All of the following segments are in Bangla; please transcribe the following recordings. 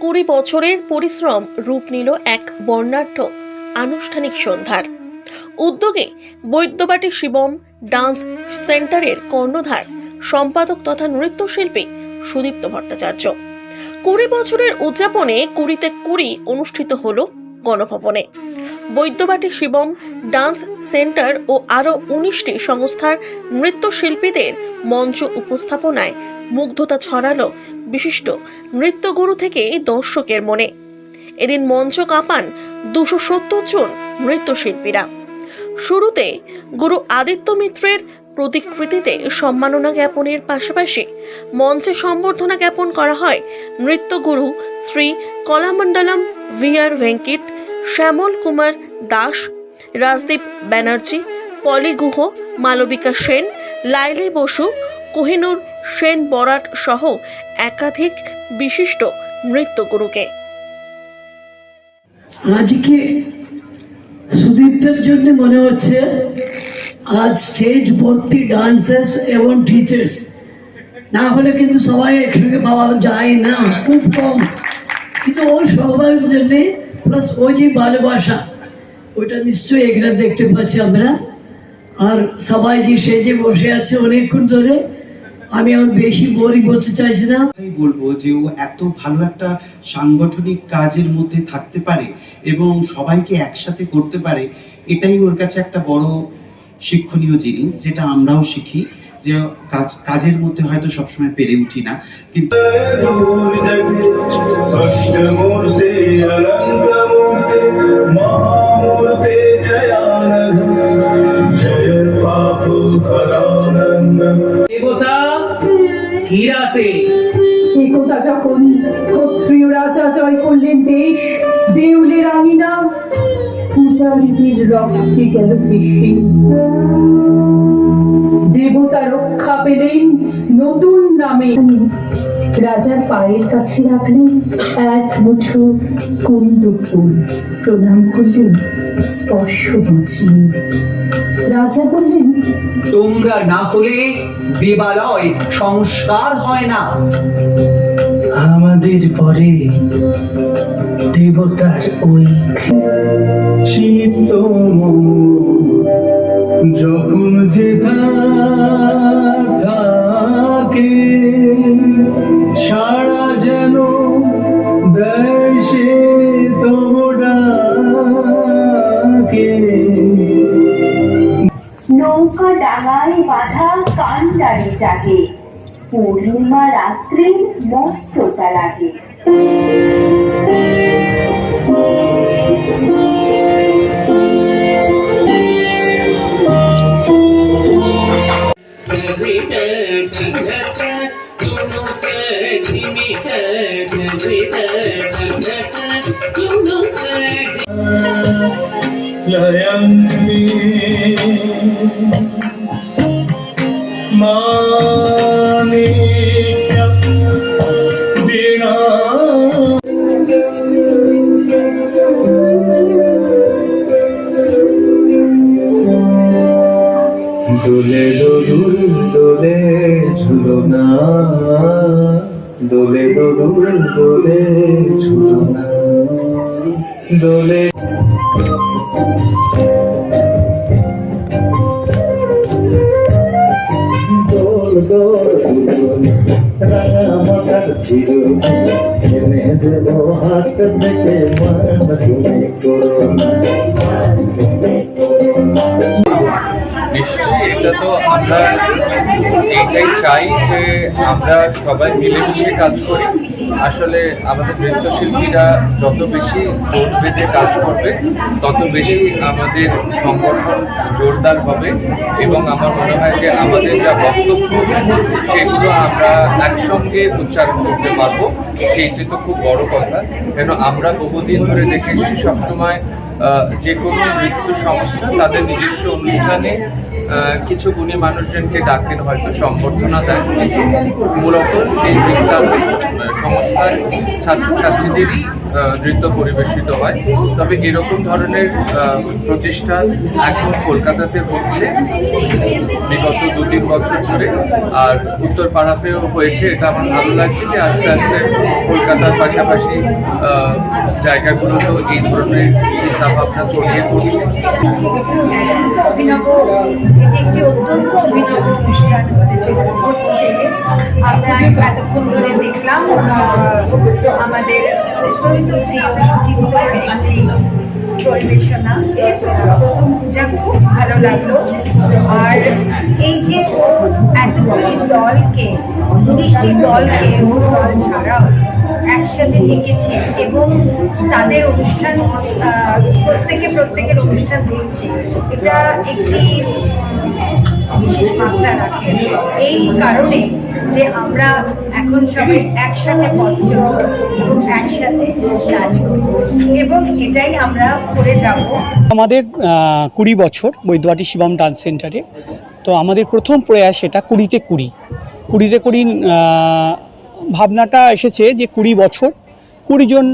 কুড়ি বছরের পরিশ্রম রূপ নিল এক বর্ণাঢ্য আনুষ্ঠানিক সন্ধ্যার। উদ্যোগে বৈদ্যবাটি শিবম ডান্স সেন্টারের কর্ণধার, সম্পাদক তথা নৃত্যশিল্পী সুদীপ্ত ভট্টাচার্য। কুড়ি বছরের উদযাপনে কুড়িতে কুড়ি অনুষ্ঠিত হল গণভবনে। বৈদ্যবাটি শিবম ডান্স সেন্টার ও আরও উনিশটি সংস্থার নৃত্যশিল্পীদের মঞ্চ উপস্থাপনায় মুগ্ধতা ছড়ালো বিশিষ্ট নৃত্যগুরু থেকে দর্শকের মনে। এদিন মঞ্চ কাঁপান দুশো সত্তর জন নৃত্যশিল্পীরা। শুরুতে গুরু আদিত্য মিত্রের প্রতিকৃতিতে সম্মাননা জ্ঞাপনের পাশাপাশি মঞ্চে সম্বর্ধনা জ্ঞাপন করা হয় নৃত্যগুরু শ্রী কলামণ্ডলম ভি আর ভেঙ্কিট শ্যামল কুমার দাস, রাজদীপ ব্যানার্জি, পলি গুহ, মালবিকা সেন, লাইলি বসু, কোহিনুর সেন বরাট সহ একাধিক বিশিষ্ট নৃত্যগুরুকে আজকে সুদীপ্তের জন্য মনে হচ্ছে আজ স্টেজ ভর্তি ডান্সার্স এবং টিচার্স না হলে কিন্তু সবাই একসঙ্গে পাওয়া যায় না, খুব কম। কিন্তু ওই সবার জন্যে প্লাস ওই যে ভালোবাসা, ওইটা নিশ্চয়ই এখানে দেখতে পাচ্ছি আমরা। আর সবাই যে সেজে বসে আছে অনেকক্ষণ ধরে, আমি আর বেশি বোরিং করতে চাইছি না। বলব যে ও এত ভালো একটা সাংগঠনিক কাজের মধ্যে থাকতে পারে এবং সবাইকে একসাথে করতে পারে, এটাই ওর কাছে একটা বড় শিক্ষণীয় জিনিস, যেটা আমরাও শিখি। যে কাজ কাজের মধ্যে হয়তো সবসময় পেরে উঠি না কিন্তু দেবতা কিরাতে একতা যখন ক্ষত্রিয় রাজা জয় করলেন দেশ দেউলের আঙিনা পূজারীদের রক্তে গেল ভেসে। নতুন নামে রাজার পায়ের কাছে রাখলেন এক মুঠো কুন্দ ফুল প্রণাম করলেন স্পর্শ বাঁচিয়ে। রাজা বললেন তোমরা না হলে দেবালয় সংস্কার হয় না। আমাদের পরে দেবতার ওই চিত্ত ডাঙায় বাঁধা কান্ডারিটাকে পূর্ণিমা রাত্রির মস্ততা লাগে लयन्ति मानिक्य वीणा দোলে দোদুল দোলে দোলে দোদুল দোলে ঝুলনা দোলে দোল দোল দোল রাঙা মাথার চিরু এনে দেব হাত থেকে মান তুমি করো না নিশ্চয়ই, এটা তো আমরা এইটাই চাই যে আমরা সবাই মিলেমিশে কাজ করি। আসলে আমাদের নৃত্যশিল্পীরা যত বেশি জোর কাজ করবে, তত বেশি আমাদের সংগঠন জোরদার হবে এবং আমার মনে হয় যে আমাদের যা বক্তব্য, সেগুলো আমরা একসঙ্গে উচ্চারণ করতে পারব। সেইটি তো খুব বড় কথা। কেন আমরা বহুদিন ধরে দেখে এসেছি সবসময় যে কোনো মৃত্যু সংস্থা তাদের নিজস্ব অনুষ্ঠানে কিছু গুণী মানুষজনকে ডাকেন, হয়তো সম্বর্ধনা দেয় মূলত সেই বিদ্যালয় সংস্থার ছাত্রছাত্রীদেরই নৃত্য পরিবেশিত হয়। তবে এরকম ধরনের প্রতিষ্ঠান এখন কলকাতাতে হচ্ছে। বিগত দু তিন বছর ধরে। আর উত্তর পাড়াতেও হয়েছে, এটা আমার ভালো লাগছে যে আস্তে আস্তে কলকাতার পাশাপাশি জায়গাগুলোতেও এই ধরনের চিন্তাভাবনা ছড়িয়ে পড়ছে। আমরা এতক্ষণ ধরে দেখলাম আমাদের পরিবেশনা পূজা খুব ভালো লাগল আর এই যে এতগুলি দলকে উনিশটি দলকে দল ছাড়াও একসাথে ডেকেছে এবং তাদের অনুষ্ঠান প্রত্যেকে প্রত্যেকের অনুষ্ঠান দেখছে এটা একটি বিশেষ মাত্রা রাখে এই কারণে যে আমরা এখন সবাই একসাথে পথ একসাথে কাজ এবং এটাই আমরা করে যাব। আমাদের কুড়ি বছর বৈদ্যবাটি শিবম ডান্স সেন্টারে। তো আমাদের প্রথম প্রয়াস এটা কুড়িতে কুড়ি। কুড়িতে কুড়ি ভাবনাটা এসেছে যে কুড়ি বছর কুড়িজন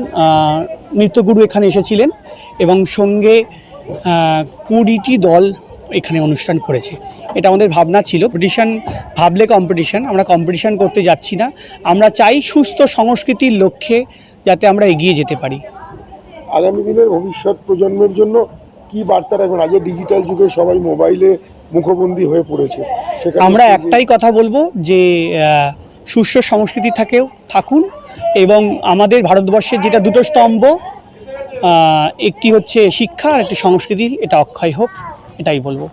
নৃত্যগুরু এখানে এসেছিলেন এবং সঙ্গে কুড়িটি দল এখানে অনুষ্ঠান করেছে। এটা আমাদের ভাবনা ছিল। কম্পিটিশন ভাবলে কম্পিটিশান আমরা কম্পিটিশান করতে যাচ্ছি না। আমরা চাই সুস্থ সংস্কৃতির লক্ষ্যে যাতে আমরা এগিয়ে যেতে পারি। আগামী দিনের ভবিষ্যৎ প্রজন্মের জন্য কি বার্তা রাখবেন? আগে ডিজিটাল যুগে সবাই মোবাইলে মুখবন্দি হয়ে পড়েছে। আমরা একটাই কথা বলব যে সুস্থ সংস্কৃতি থাকেও থাকুন এবং আমাদের ভারতবর্ষের যেটা দুটো স্তম্ভ একটি হচ্ছে শিক্ষা আর একটি সংস্কৃতি এটা অক্ষয় হোক। এটাই বলব।